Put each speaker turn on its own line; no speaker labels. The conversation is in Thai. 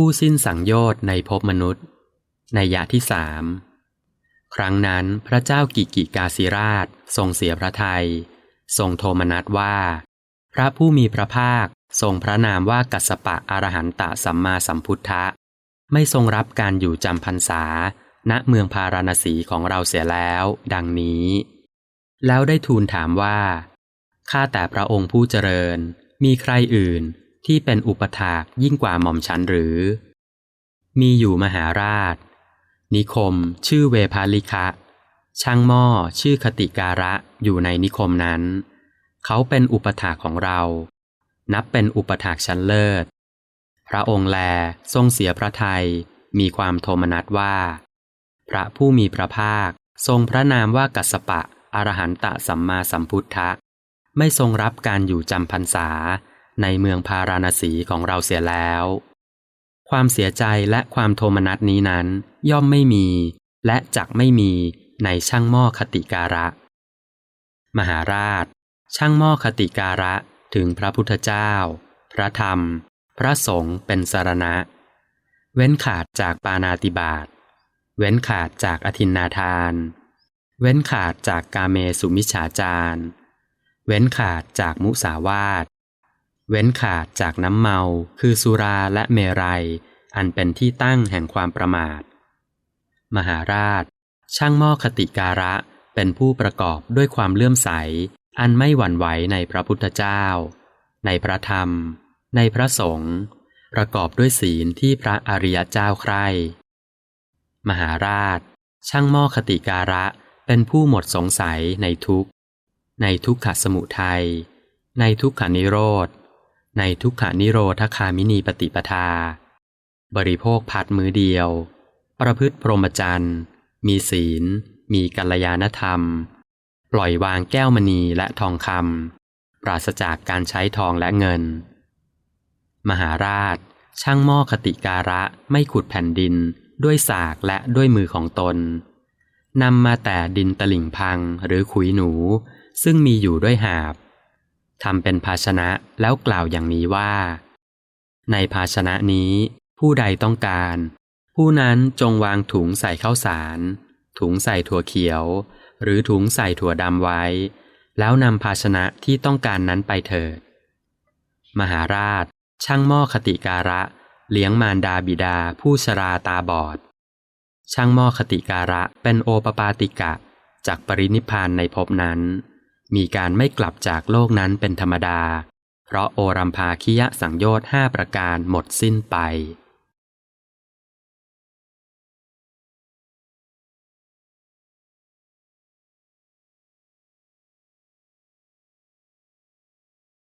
ผู้สิ้นสังโยชน์ในภพมนุษย์ ในยะที่สามครั้งนั้นพระเจ้ากิกิกาสิราช ทรงเสียพระทยัยทรงโทมนัสว่า พระผู้มีพระภาคทรงพระนามว่ากัสสปะอรหันตะสัมมาสัมพุทธะ ไม่ทรงรับการอยู่จำพรรษา ณเมืองพาราณสีของเราเสียแล้ว ดังนี้ แล้วได้ทูลถามว่า ข้าแต่พระองค์ผู้เจริญ มีใครอื่น ที่เป็นอุปถากยิ่งกว่าหม่อมฉันหรือ มีอยู่มหาราช นิคม ชื่อเวพาลิคะ ช่างหม้อชื่อคติการะอยู่ในนิคมนั้น เขาเป็นอุปถากของเรา นับเป็นอุปถากชั้นเลิศ พระองค์แลทรงเสียพระทัยมีความโทมนัสว่า พระผู้มีพระภาคทรงพระนามว่ากัสสปะอรหันตะสัมมาสัมพุทธะ ไม่ทรงรับการอยู่จำพรรษา ในเมืองพาราณสีของเราเสียแล้ว ความเสียใจและความโทมนัสนี้นั้น ย่อมไม่มี และจักไม่มีในช่างหม้อคติการะ มหาราช ช่างหม้อคติการะถึงพระพุทธเจ้า พระธรรม พระสงฆ์เป็นสารณะ เว้นขาดจากปานาติบาตเว้นขาดจากอธินนาทาน เว้นขาดจากกาเมสุมิชฌาจารเว้นขาดจากมุสาวาท เว้นขาดจากน้ำเมา คือสุราและเมรัย อันเป็นที่ตั้งแห่งความประมาท มหาราช ช่างหม้อคติการะ เป็นผู้ประกอบด้วยความเลื่อมใส อันไม่หวั่นไหวในพระพุทธเจ้า ในพระธรรม ในพระสงฆ์ ประกอบด้วยศีลที่พระอริยเจ้าใคร่มหาราช ช่างหม้อคติการะ เป็นผู้หมดสงสัยในทุกในทุกขสมุทัย ในทุกขานิโรธ ในทุกขานิโรธคามินีปฏิปทา บริโภคพัดมือเดียว ประพฤติพรหมจรรย์ มีศีล มีกัลยาณธรรม ปล่อยวางแก้วมณีและทองคำปราศจากการใช้ทองและเงิน มหาราช ช่างหม้อคติการะไม่ขุดแผ่นดินด้วยสากและด้วยมือของตนนำมาแต่ดินตลิ่งพังหรือขุยหนู ซึ่งมีอยู่ด้วยหาบ ทำเป็นภาชนะแล้วกล่าวอย่างนี้ว่า ในภาชนะนี้ ผู้ใดต้องการ ผู้นั้นจงวางถุงใส่ข้าวสาร ถุงใส่ถั่วเขียว หรือถุงใส่ถั่วดำไว้ แล้วนำภาชนะที่ต้องการนั้นไปเถิด มหาราช ช่างหม้อคติการะ เลี้ยงมารดาบิดาผู้ชราตาบอด ช่างหม้อคติการะเป็นโอปปาติกะจากปรินิพานในภพนั้น มีการไม่กลับจากโลกนั้นเป็นธรรมดา เพราะโอรัมภาคิยะสังโยชน์ห้าประการหมดสิ้นไป